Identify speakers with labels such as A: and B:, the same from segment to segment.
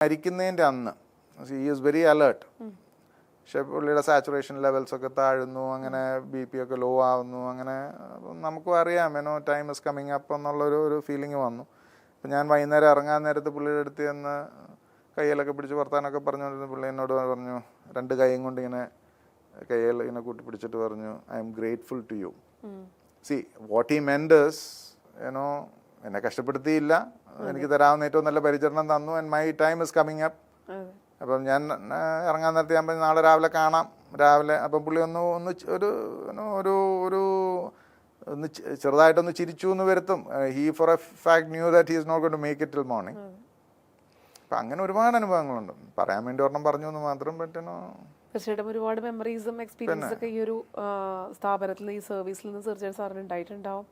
A: മരിക്കുന്നതിന്റെ അന്ന്. He is very alert പക്ഷെ പുള്ളിയുടെ സാച്ചുറേഷൻ ലെവൽസ് ഒക്കെ താഴുന്നു അങ്ങനെ ബി പി ഒക്കെ ലോ ആവുന്നു അങ്ങനെ നമുക്കും അറിയാം you know time is coming up എന്നുള്ളൊരു ഒരു ഫീലിംഗ് വന്നു. അപ്പം ഞാൻ വൈകുന്നേരം ഇറങ്ങാൻ നേരത്ത് പുള്ളിയുടെ അടുത്ത് ചെന്ന് കയ്യിലൊക്കെ പിടിച്ച് വർത്താനൊക്കെ പറഞ്ഞുകൊണ്ടിരുന്ന പുള്ളി എന്നോട് പറഞ്ഞു രണ്ട് കൈയും കൊണ്ട് ഇങ്ങനെ കയ്യിൽ ഇങ്ങനെ കൂട്ടി പിടിച്ചിട്ട് പറഞ്ഞു I'm grateful to you see what ഈ മെൻഡേഴ്സ് ഏനോ എന്നെ കഷ്ടപ്പെടുത്തിയില്ല എനിക്ക് തരാവുന്ന ഏറ്റവും നല്ല പരിചരണം തന്നു and my time is coming up അപ്പം ഞാൻ ഇറങ്ങാൻ നേരത്തെ ഞാൻ പറഞ്ഞു, നാളെ രാവിലെ കാണാം. രാവിലെ അപ്പം പുള്ളി ഒന്ന് ഒന്ന് ഒരു ഒരു ഒരു ഒന്ന് ചെറുതായിട്ടൊന്ന് ചിരിച്ചു എന്ന് വരുത്തും he for a fact knew that he's not gonna make it till morning അപ്പം അങ്ങനെ ഒരുപാട് അനുഭവങ്ങളുണ്ട്. പറയാൻ വേണ്ടി ഒരെണ്ണം പറഞ്ഞു എന്ന് മാത്രം പറ്റണോ
B: തീർച്ചയായിട്ടും ഒരുപാട് മെമ്മറീസും എക്സ്പീരിയൻസ് ഒക്കെ ഈ ഒരു സ്ഥാപനത്തിൽ ഈ സർവീസിൽ നിന്ന് തീർച്ചയായിട്ടും സാറിന് ഉണ്ടായിട്ടുണ്ടാവും.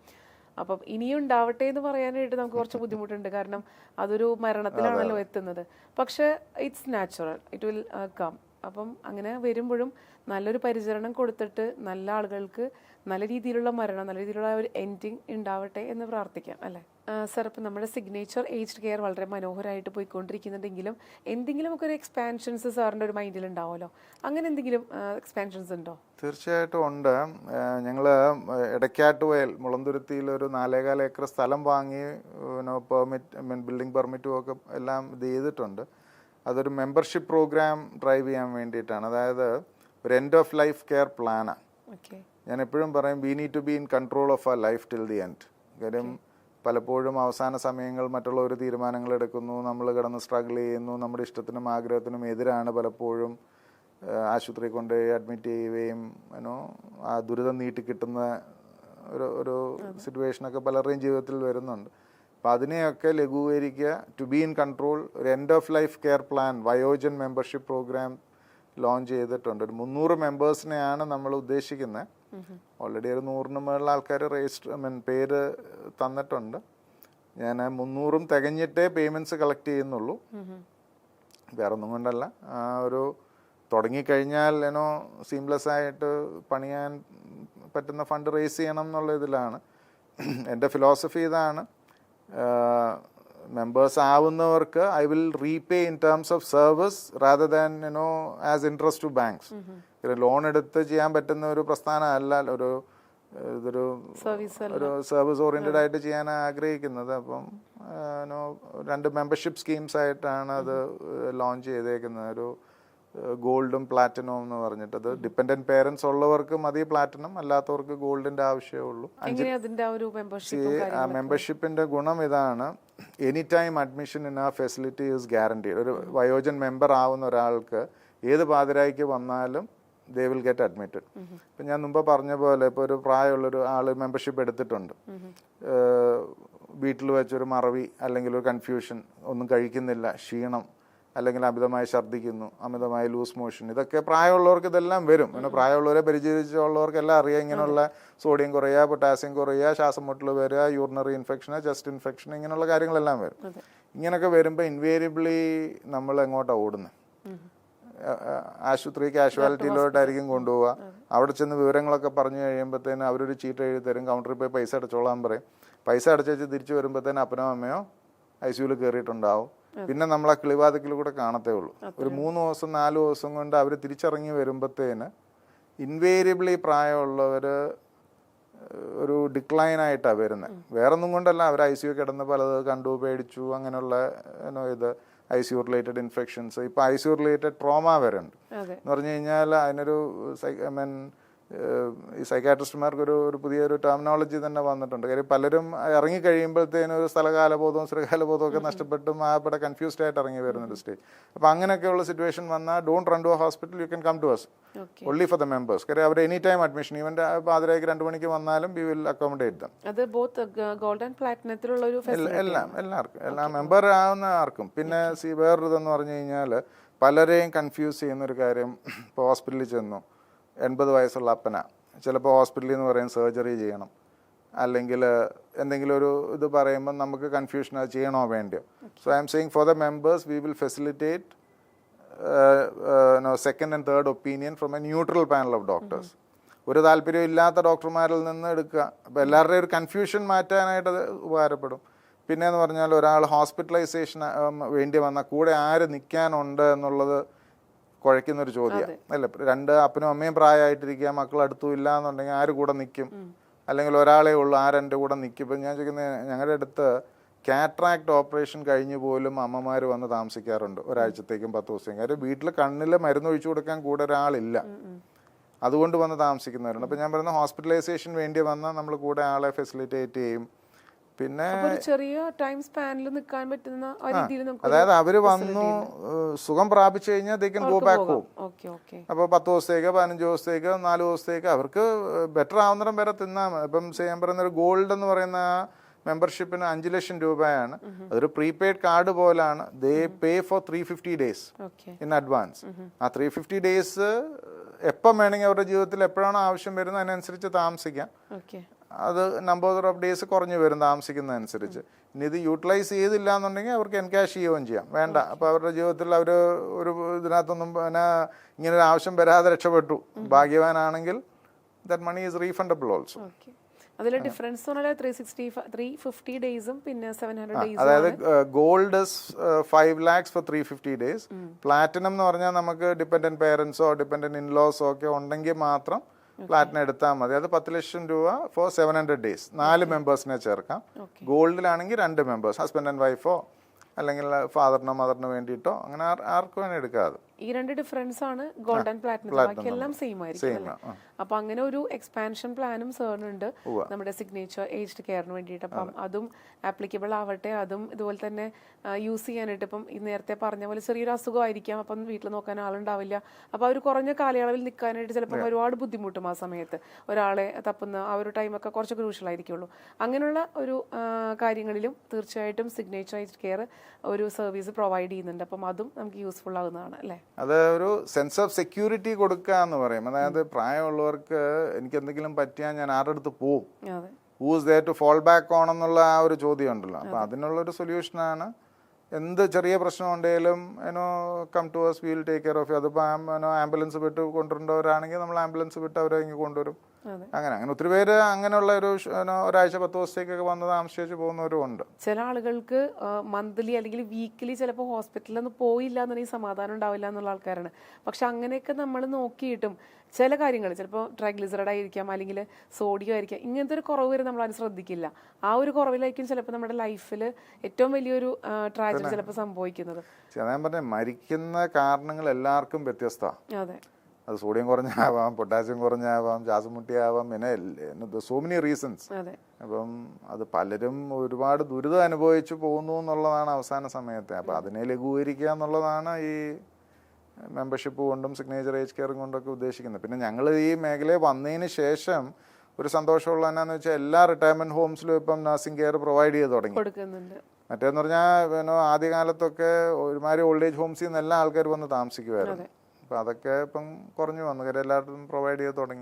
B: അപ്പം ഇനിയും ഉണ്ടാവട്ടെ എന്ന് പറയാനായിട്ട് നമുക്ക് കുറച്ച് ബുദ്ധിമുട്ടുണ്ട്. കാരണം അതൊരു മരണത്തിലാണല്ലോ എത്തുന്നത്. പക്ഷെ it's natural it will come അപ്പം അങ്ങനെ വരുമ്പോഴും നല്ലൊരു പരിചരണം കൊടുത്തിട്ട് നല്ല ആളുകൾക്ക് നല്ല രീതിയിലുള്ള മരണം നല്ല രീതിയിലുള്ള ഒരു എൻഡിങ് ഉണ്ടാവട്ടെ എന്ന് പ്രാർത്ഥിക്കാം അല്ലേ? സർ ഇപ്പം നമ്മുടെ സിഗ്നേച്ചർ ഏജ്ഡ് കെയർ വളരെ മനോഹരമായിട്ട് പോയിക്കൊണ്ടിരിക്കുന്നുണ്ടെങ്കിലും എന്തെങ്കിലും ഒക്കെ ഒരു എക്സ്പാൻഷൻസ് സാറിന്റെ ഒരു മൈൻഡിൽ ഉണ്ടാവുമല്ലോ? അങ്ങനെ എന്തെങ്കിലും എക്സ്പാൻഷൻസ് ഉണ്ടോ?
A: തീർച്ചയായിട്ടും ഉണ്ട്. ഞങ്ങൾ ഇടയ്ക്കാട്ടുവയൽ മുളന്തുരുത്തിയിൽ ഒരു നാലേകാൽ ഏക്കർ സ്ഥലം വാങ്ങി പെർമിറ്റ് മീൻ ബിൽഡിംഗ് പെർമിറ്റും ഒക്കെ എല്ലാം ഇത് ചെയ്തിട്ടുണ്ട്. അതൊരു മെമ്പർഷിപ്പ് പ്രോഗ്രാം ഡ്രൈവ് ചെയ്യാൻ വേണ്ടിയിട്ടാണ്. അതായത് ഒരു എൻഡ് ഓഫ് ലൈഫ് കെയർ പ്ലാനാണ്
B: ഓക്കെ
A: ഞാൻ എപ്പോഴും പറയും we need to be in control of ആ ലൈഫ് ടിൽ ദി എൻഡ് കാര്യം പലപ്പോഴും അവസാന സമയങ്ങൾ മറ്റുള്ളവർ തീരുമാനങ്ങൾ എടുക്കുന്നു നമ്മൾ കിടന്ന് സ്ട്രഗിൾ ചെയ്യുന്നു നമ്മുടെ ഇഷ്ടത്തിനും ആഗ്രഹത്തിനും എതിരാണ് പലപ്പോഴും ആശുപത്രി കൊണ്ട് അഡ്മിറ്റ് ചെയ്യുകയും അനോ ആ ദുരിതം നീട്ടി കിട്ടുന്ന ഒരു ഒരു സിറ്റുവേഷനൊക്കെ പലരുടെയും ജീവിതത്തിൽ വരുന്നുണ്ട്. അപ്പം അതിനെയൊക്കെ ലഘൂകരിക്കുക. ടു ബി ഇൻ കൺട്രോൾ ഒരു end of life care plan Vayojan membership program launch ചെയ്തിട്ടുണ്ട്. ഒരു മുന്നൂറ് മെമ്പേഴ്സിനെയാണ് നമ്മൾ ഉദ്ദേശിക്കുന്നത് ഓൾറെഡി ഒരു നൂറിന് മുകളിൽ ആൾക്കാർ രജിസ്റ്റർ മീൻ പേര് തന്നിട്ടുണ്ട്. ഞാൻ മുന്നൂറും തികഞ്ഞിട്ടേ പേയ്മെന്റ്സ് കളക്ട് ചെയ്യുന്നുള്ളൂ. വേറെ ഒന്നും കൊണ്ടല്ല. ആ ഒരു തുടങ്ങിക്കഴിഞ്ഞാൽ ഏനോ സീംലെസ് ആയിട്ട് പണിയാൻ പറ്റുന്ന ഫണ്ട് റേസ് ചെയ്യണം എന്നുള്ള ഇതിലാണ്. എന്റെ ഫിലോസഫി ഇതാണ് members ആവുന്നവർക്ക് I will repay in terms of service rather than you know as interest to banks loan എടുത്ത് ചെയ്യാൻ പറ്റുന്ന ഒരു പ്രസ്ഥാനമല്ല ഒരു ഇതൊരു
B: സർവീസ്
A: ഒരു സർവീസ് ഓറിയന്റഡ് ആയിട്ട് ചെയ്യാൻ ആഗ്രഹിക്കുന്നത്. അപ്പം രണ്ട് മെമ്പർഷിപ്പ് സ്കീംസ് ആയിട്ടാണ് അത് ലോഞ്ച് ചെയ്തേക്കുന്നത്. ഒരു ഗോൾഡും പ്ലാറ്റിനവും എന്ന് പറഞ്ഞിട്ട് അത് ഡിപ്പെൻഡന്റ് പേരൻസ് ഉള്ളവർക്ക് മതി പ്ലാറ്റിനം അല്ലാത്തവർക്ക് ഗോൾഡിന്റെ ആവശ്യമേ ഉള്ളൂ. മെമ്പർഷിപ്പിന്റെ ഗുണം ഇതാണ്. Any time admission in a facility is guarantee ഒരു വയോജൻ മെമ്പർ ആവുന്ന ഒരാൾക്ക് ഏത് പാതിരായിക്ക് വന്നാലും ദേ വിൽ ഗെറ്റ് അഡ്മിറ്റഡ് ഇപ്പം ഞാൻ മുമ്പ് പറഞ്ഞ പോലെ ഇപ്പോൾ ഒരു പ്രായമുള്ളൊരു ആൾ മെമ്പർഷിപ്പ് എടുത്തിട്ടുണ്ട്. വീട്ടിൽ വെച്ചൊരു മറവി അല്ലെങ്കിൽ ഒരു കൺഫ്യൂഷൻ ഒന്നും കഴിക്കുന്നില്ല ക്ഷീണം അല്ലെങ്കിൽ അമിതമായി ഛർദ്ദിക്കുന്നു അമിതമായി ലൂസ് മോഷൻ ഇതൊക്കെ പ്രായമുള്ളവർക്ക് ഇതെല്ലാം വരും. പിന്നെ പ്രായമുള്ളവരെ പരിചരിച്ചുള്ളവർക്കെല്ലാം അറിയാം ഇങ്ങനെയുള്ള സോഡിയം കുറയുക പൊട്ടാസ്യം കുറയുക ശ്വാസം മുട്ടൽ വരിക യൂറിനറി ഇൻഫെക്ഷൻ ചെസ്റ്റ് ഇൻഫെക്ഷൻ ഇങ്ങനെയുള്ള കാര്യങ്ങളെല്ലാം വരും. ഇങ്ങനെയൊക്കെ വരുമ്പോൾ ഇൻവേരിയബിളി നമ്മൾ എങ്ങോട്ടാണ് ഓടുന്നത് ആശുപത്രി കാഷ്വാലിറ്റിയിലോട്ടായിരിക്കും കൊണ്ടുപോവുക. അവിടെ ചെന്ന് വിവരങ്ങളൊക്കെ പറഞ്ഞു കഴിയുമ്പോഴത്തേന് അവരൊരു ചീട്ട് എഴുതി തരും കൗണ്ടറിൽ പോയി പൈസ അടച്ചോളാൻ പറയും. പൈസ അടച്ചു തിരിച്ചു വരുമ്പോഴത്തേന് അപ്പനോ അമ്മയോ ഐ സിയുയിൽ കയറിയിട്ടുണ്ടാവും പിന്നെ നമ്മൾ ആ കിളിവാതിക്കൽ കൂടെ കാണത്തേ ഉള്ളൂ. ഒരു മൂന്ന് ദിവസം നാല് ദിവസം കൊണ്ട് അവർ തിരിച്ചറങ്ങി വരുമ്പോഴത്തേന് ഇൻവേരിയബിളി പ്രായമുള്ളവർ ഒരു ഡിക്ലൈൻ ആയിട്ടാണ് വരുന്നത് വേറെ ഒന്നും കൊണ്ടല്ല അവർ ഐ സി യു കിടന്ന് പലത് കണ്ടു പേടിച്ചു അങ്ങനെയുള്ള ഇത് I C U related infections ഇപ്പം I C U related trauma വരെ ഉണ്ട് എന്ന് പറഞ്ഞു കഴിഞ്ഞാൽ അതിനൊരു ഐ മീൻ ഈ സൈക്കാട്രിസ്റ്റുമാർക്കൊരു ഒരു പുതിയൊരു ടെർമിനോളജി തന്നെ വന്നിട്ടുണ്ട്. കാര്യം പലരും ഇറങ്ങി കഴിയുമ്പോഴത്തേനും ഒരു സ്ഥലകാലബോധവും ശ്രീകാലബോധവും ഒക്കെ നഷ്ടപ്പെട്ടും ആ ഇവിടെ കൺഫ്യൂസ്ഡ് ആയിട്ട് ഇറങ്ങി വരുന്ന ഒരു സ്റ്റേജ് അപ്പോൾ അങ്ങനെയൊക്കെയുള്ള സിറ്റുവേഷൻ വന്നാൽ don't run to a hospital you can come to us
B: only
A: only for the members കാര്യം അവർ എനി ടൈം അഡ്മിഷൻ ഈവൻ പാതിരായി രണ്ട് മണിക്ക് വന്നാലും വി വിൽ അക്കോമഡേറ്റ് ദം
B: അത് ബോത്ത് ഗോൾഡ് ആൻഡ് പ്ലാറ്റിനത്തിലുള്ള ഒരു
A: എല്ലാം എല്ലാവർക്കും. എല്ലാ മെമ്പർ ആവുന്ന ആർക്കും. പിന്നെ സി വേറൊരു ഇതെന്ന് പറഞ്ഞു കഴിഞ്ഞാൽ പലരെയും കൺഫ്യൂസ് ചെയ്യുന്ന ഒരു കാര്യം ഇപ്പോൾ ഹോസ്പിറ്റലിൽ ചെന്നു. എൺപത് വയസ്സുള്ള അപ്പന. ചിലപ്പോൾ ഹോസ്പിറ്റലിൽ എന്ന് പറയും സർജറി ചെയ്യണം. അല്ലെങ്കിൽ എന്തെങ്കിലും ഒരു ഇത് പറയുമ്പോൾ നമുക്ക് കൺഫ്യൂഷൻ അത് ചെയ്യണോ വേണ്ടിയോ. So I am saying for the members we will facilitate second and third opinion from a neutral panel of doctors ഒരു താല്പര്യം ഇല്ലാത്ത ഡോക്ടർമാരിൽ നിന്ന് എടുക്കുക. അപ്പോൾ എല്ലാവരുടെയും ഒരു കൺഫ്യൂഷൻ മാറ്റാനായിട്ട് അത് ഉപകാരപ്പെടും. പിന്നെ എന്ന് പറഞ്ഞാൽ ഒരാൾ ഹോസ്പിറ്റലൈസേഷൻ വേണ്ടി വന്നാൽ കൂടെ ആര് നിൽക്കാനുണ്ട് എന്നുള്ളത് കുഴയ്ക്കുന്ന ഒരു ചോദ്യമാണ് അല്ല രണ്ട് അപ്പനും അമ്മയും പ്രായമായിട്ടിരിക്കുക മക്കൾ അടുത്തും ഇല്ല എന്നുണ്ടെങ്കിൽ ആര് കൂടെ നിൽക്കും അല്ലെങ്കിൽ ഒരാളെ ഉള്ളൂ ആരെന്റെ കൂടെ നിൽക്കും ഇപ്പം ഞാൻ ചോദിക്കുന്നത് ഞങ്ങളുടെ അടുത്ത് കാട്രാക്ട് ഓപ്പറേഷൻ കഴിഞ്ഞ് പോലും അമ്മമാർ വന്ന് താമസിക്കാറുണ്ട് ഒരാഴ്ചത്തേക്കും പത്ത് ദിവസത്തേക്കും. കാര്യം വീട്ടിൽ കണ്ണിൽ മരുന്ന് ഒഴിച്ചു കൊടുക്കാൻ കൂടെ ഒരാളില്ല. അതുകൊണ്ട് വന്ന് താമസിക്കുന്നവരുണ്ട്. അപ്പം ഞാൻ പറയുന്ന ഹോസ്പിറ്റലൈസേഷൻ വേണ്ടി വന്നാൽ നമ്മൾ കൂടെ ആളെ ഫെസിലിറ്റേറ്റ് ചെയ്യും. പിന്നെ
B: ചെറിയ ടൈം സ്പാനിൽ നിൽക്കാൻ പറ്റുന്ന
A: അതായത് അവർ വന്നു സുഖം പ്രാപിച്ചു കഴിഞ്ഞാൽ they can go back home അപ്പോൾ പത്ത് ദിവസത്തേക്ക് പതിനഞ്ച് ദിവസത്തേക്ക് നാല് ദിവസത്തേക്ക് അവർക്ക് ബെറ്റർ ആവുന്നിടം വരെ തിന്നാൽ മതി. ഇപ്പം ചെയ്യാൻ പറയുന്ന ഒരു ഗോൾഡ് എന്ന് പറയുന്ന മെമ്പർഷിപ്പിന് അഞ്ച് ലക്ഷം രൂപയാണ്. അതൊരു പ്രീപെയ്ഡ് കാർഡ് പോലാണ്. They pay for three fifty days in advance ആ ത്രീ ഫിഫ്റ്റി ഡേയ്സ് എപ്പം വേണമെങ്കിൽ അവരുടെ ജീവിതത്തിൽ എപ്പോഴാണോ ആവശ്യം വരുന്നത് അതിനനുസരിച്ച് താമസിക്കാം. അത് നമ്പർ ഓഫ് ഡേയ്സ് കുറഞ്ഞു വരും താമസിക്കുന്നതനുസരിച്ച്. ഇനി ഇത് യൂട്ടിലൈസ് ചെയ്തില്ല എന്നുണ്ടെങ്കിൽ അവർക്ക് എൻകാഷ് ചെയ്യുകയും ചെയ്യാം. വേണ്ട. അപ്പോൾ അവരുടെ ജീവിതത്തിൽ അവർ ഒരു ഇതിനകത്തൊന്നും പിന്നെ ഇങ്ങനെ ഒരു ആവശ്യം വരാതെ രക്ഷപ്പെട്ടു. ഭാഗ്യവാനാണെങ്കിൽ that money is refundable also
B: അതിലെ ഡിഫറൻസ് പറഞ്ഞാൽ ത്രീ സിക്സ്റ്റി ത്രീ ഫിഫ്റ്റി ഡേയ്സും പിന്നെ സെവൻ ഹൺഡ്രഡ് ഡേയ്സും
A: അതായത് gold five lakhs for three fifty days platinum എന്ന് പറഞ്ഞാൽ നമുക്ക് ഡിപെൻഡന്റ് പേരൻസോ ഡിപെൻഡന്റ് ഇൻലോസോ ഒക്കെ ഉണ്ടെങ്കിൽ മാത്രം പ്ലാറ്റിനം എടുത്താൽ മതി. അത് പത്ത് ലക്ഷം രൂപ ഫോർ സെവൻ ഹൺഡ്രഡ് ഡേയ്സ് നാല് മെമ്പേഴ്സിനെ ചേർക്കാം. ഗോൾഡിലാണെങ്കിൽ രണ്ട് മെമ്പേഴ്സ് ഹസ്ബൻഡ് ആൻഡ് വൈഫോ അല്ലെങ്കിൽ ഫാദറിനോ മദറിനോ വേണ്ടിയിട്ടോ അങ്ങനെ ആർക്കും എടുക്കാതെ.
B: ഈ രണ്ട് ഡിഫറൻസ് ആണ് ഗോൾഡ് ആൻഡ് പ്ലാറ്റിനം എല്ലാം സെയിം ആയിരിക്കും അപ്പൊ അങ്ങനെ ഒരു എക്സ്പാൻഷൻ പ്ലാനും സാറിനുണ്ട് നമ്മുടെ സിഗ്നേച്ചർ ഏജ്ഡ് കെയറിന് വേണ്ടിയിട്ട്. അപ്പം അതും. ആപ്ലിക്കബിൾ ആവട്ടെ അതും ഇതുപോലെ തന്നെ യൂസ് ചെയ്യാനായിട്ട് ഇപ്പം ഈ നേരത്തെ പറഞ്ഞ പോലെ ചെറിയൊരു അസുഖമായിരിക്കാം. അപ്പം വീട്ടിൽ നോക്കാൻ ആളുണ്ടാവില്ല. അപ്പൊ അവർ കുറഞ്ഞ കാലയളവിൽ നിൽക്കാനായിട്ട് ചിലപ്പോൾ ഒരുപാട് ബുദ്ധിമുട്ടും ആ സമയത്ത്. ഒരാളെ തപ്പുന്ന ആ ഒരു ടൈമൊക്കെ കുറച്ച് ക്രൂഷ്യൽ ആയിരിക്കുള്ളൂ. അങ്ങനെയുള്ള ഒരു കാര്യങ്ങളിലും തീർച്ചയായിട്ടും സിഗ്നേച്ചർ ഏജ്ഡ് കെയർ ഒരു സർവീസ് പ്രൊവൈഡ് ചെയ്യുന്നുണ്ട്. അപ്പം അതും നമുക്ക് യൂസ്ഫുൾ ആകുന്നതാണ് അല്ലേ?
A: അത് ഒരു സെൻസ് ഓഫ് സെക്യൂരിറ്റി കൊടുക്കുക എന്ന് പറയും. അതായത് പ്രായമുള്ളവർക്ക് എനിക്ക് എന്തെങ്കിലും പറ്റിയാൽ ഞാൻ ആരുടെ അടുത്ത് പോവും? Who's they to fall back on എന്നുള്ള ആ ഒരു ചോദ്യം ഉണ്ടല്ലോ അപ്പൊ അതിനുള്ള ഒരു സൊല്യൂഷനാണ് എന്ത് ചെറിയ പ്രശ്നം ഉണ്ടെങ്കിലും you know come to us will take care of അതിപ്പോൾ ഏനോ ആംബുലൻസ് വിട്ട് കൊണ്ടുവരേണ്ടവരാണെങ്കിൽ നമ്മൾ ആംബുലൻസ് വിട്ട് അവരെ ഇങ്ങ് കൊണ്ടുവരും. അങ്ങനെ അങ്ങനെ ഒത്തിരി പേര് അങ്ങനെയുള്ള ഒരു ഒരാഴ്ച പത്ത് ദിവസത്തേക്കൊക്കെ വന്ന് താമസിച്ച് പോകുന്നവരും ഉണ്ട്.
B: ചില ആളുകൾക്ക് മന്ത്ലി അല്ലെങ്കിൽ വീക്കിലി ചിലപ്പോൾ ഹോസ്പിറ്റലിൽ നിന്ന് പോയില്ല എന്നുണ്ടെങ്കിൽ സമാധാനം ഉണ്ടാവില്ല എന്നുള്ള ആൾക്കാരാണ്. പക്ഷെ അങ്ങനെയൊക്കെ നമ്മൾ നോക്കിയിട്ടും ചില കാര്യങ്ങൾ ചിലപ്പോൾ ട്രൈഗ്ലിസറൈഡ് ആയിരിക്കാം അല്ലെങ്കിൽ സോഡിയം ആയിരിക്കാം ഇങ്ങനത്തെ ഒരു കുറവ് വരെ നമ്മൾ അത് ശ്രദ്ധിക്കില്ല. ആ ഒരു കുറവിലായിരിക്കും ചിലപ്പോൾ നമ്മുടെ ലൈഫിൽ ഏറ്റവും വലിയൊരു ട്രാജഡി ചിലപ്പോൾ സംഭവിക്കുന്നത്.
A: ഞാൻ പറഞ്ഞ മരിക്കുന്ന കാരണങ്ങൾ എല്ലാവർക്കും വ്യത്യസ്തമാണ്
B: അതെ.
A: സോഡിയം കുറഞ്ഞാവാം പൊട്ടാസ്യം കുറഞ്ഞാവാം ശ്വാസം മുട്ടിയാവാം പിന്നെ സോ മെനി റീസൺസ്. അപ്പം അത് പലരും ഒരുപാട് ദുരിതം അനുഭവിച്ചു പോകുന്നു എന്നുള്ളതാണ് അവസാന സമയത്തെ. അപ്പം അതിനെ ലഘൂകരിക്കുക എന്നുള്ളതാണ് ഈ മെമ്പർഷിപ്പ് കൊണ്ടും സിഗ്നേച്ചർ ഏജ് കെയറും കൊണ്ടൊക്കെ ഉദ്ദേശിക്കുന്നത്. പിന്നെ ഞങ്ങൾ ഈ മേഖലയിൽ വന്നതിന് ശേഷം ഒരു സന്തോഷമുള്ള എന്നാന്ന് വെച്ചാൽ എല്ലാ റിട്ടയർമെന്റ് ഹോംസിലും ഇപ്പം നഴ്സിംഗ് കെയർ പ്രൊവൈഡ് ചെയ്ത് തുടങ്ങി. മറ്റേന്ന് പറഞ്ഞാൽ പിന്നെ ആദ്യകാലത്തൊക്കെ ഒരുമാതിരി ഓൾഡ് ഏജ് ഹോംസിൽ നിന്ന് എല്ലാ ആൾക്കാർ വന്ന് താമസിക്കുമായിരുന്നു അപ്പം അതൊക്കെ ഇപ്പം കുറഞ്ഞു വന്നു. കാര്യം എല്ലായിടത്തും പ്രൊവൈഡ് ചെയ്ത് തുടങ്ങി.